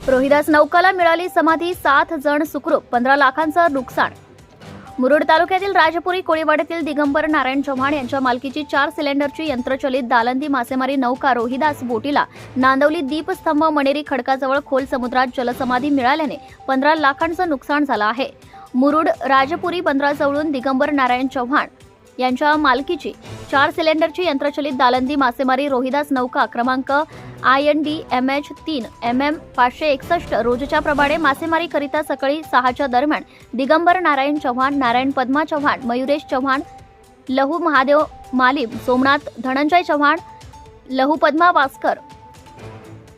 रोहिदास नौकाला मिळाली समाधी सात जण सुखरूप पंधरा लाखांचं नुकसान. मुरुड तालुक्यातील राजपुरी कोळीवाड्यातील दिगंबर नारायण चव्हाण यांच्या मालकीची चार सिलेंडरची यंत्रचलित दालंदी मासेमारी नौका रोहिदास बोटीला नांदवली दीपस्तंभ मणेरी खडकाजवळ खोल समुद्रात जलसमाधी मिळाल्याने पंधरा लाखांचं नुकसान झालं आहे. मुरुड राजपुरी बंदराजवळून दिगंबर नारायण चव्हाण यांच्या मालकीची चार सिलेंडरची यंत्रचलित दालंदी मासेमारी रोहिदास नौका क्रमांक I N D M H तीन एम एम पाचशे एकसष्ट रोजच्या प्रमाणे मासेमारीकरिता सकाळी सहाच्या दरम्यान दिगंबर नारायण चव्हाण नारायण पद्मा चव्हाण मयुरेश चव्हाण लहू महादेव मालिम सोमनाथ धनंजय चव्हाण लहू पद्मा वास्कर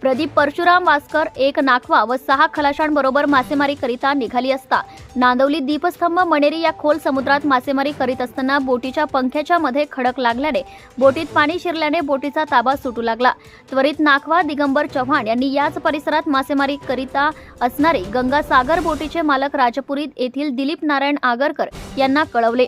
प्रदीप परशुराम वास्कर एक नाखवा व सहा खलाशांबरोबर मासेमारी करिता निघाली असता. नांदवली दीपस्तंभ मणेरी या खोल समुद्रात मासेमारी करीत असताना बोटीच्या पंख्याच्या मध्ये खडक लागल्याने बोटीत पाणी शिरल्याने बोटीचा ताबा सुटू लागला. त्वरित नाखवा दिगंबर चव्हाण यांनी याच परिसरात मासेमारी करिता असणारे गंगासागर बोटीचे मालक राजपुरी येथील दिलीप नारायण आगरकर यांना कळवले.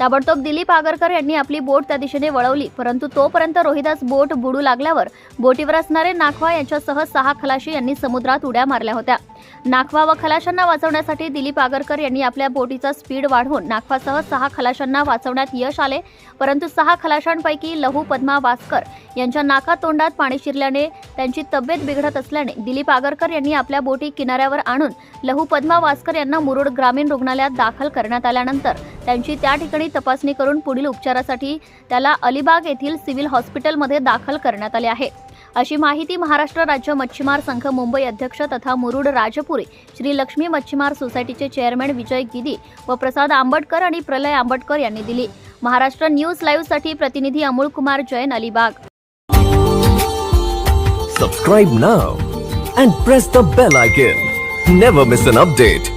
ताबडतोब दिलीप आगरकर यांनी आपली बोट त्या दिशेने वळवली परंतु तोपर्यंत रोहिदास बोट बुडू लागल्यावर बोटीवर असणारे नाखवा यांच्यासह सहा खलाशी यांनी समुद्रात उड्या मारल्या होत्या. नाखवा व खलाशांना वाचवण्यासाठी दिलीप आगरकर यांनी आपल्या बोटीचा स्पीड वाढवून नाखवासह सहा खलाशांना वाचवण्यात यश आले. परंतु सहा खलाशांपैकी लहू पद्मा वास्कर यांच्या नाका तोंडात पाणी शिरल्याने त्यांची तब्येत बिघडत असल्याने दिलीप आगरकर यांनी आपल्या बोटी किनाऱ्यावर आणून लहू पद्मा वास्कर यांना मुरुड ग्रामीण रुग्णालयात दाखल करण्यात आल्यानंतर त्यांची त्या ठिकाणी तपासणी करून पुढील उपचारासाठी त्याला अलिबाग येथील सिव्हिल हॉस्पिटलमध्ये दाखल करण्यात आले आहे. अशी माहिती महाराष्ट्र राज्य मच्छीमार संघ मुंबई अध्यक्ष तथा मुरुड राजपुरी श्री लक्ष्मी मच्छीमार सोसायटीचे चेअरमॅन विजय गिदी व प्रसाद आंबटकर आणि प्रलय आंबटकर यांनी दिली. महाराष्ट्र न्यूज लाईव्हसाठी प्रतिनिधी Amol Kumar Jain Alibag. Subscribe now and press the bell icon never miss an update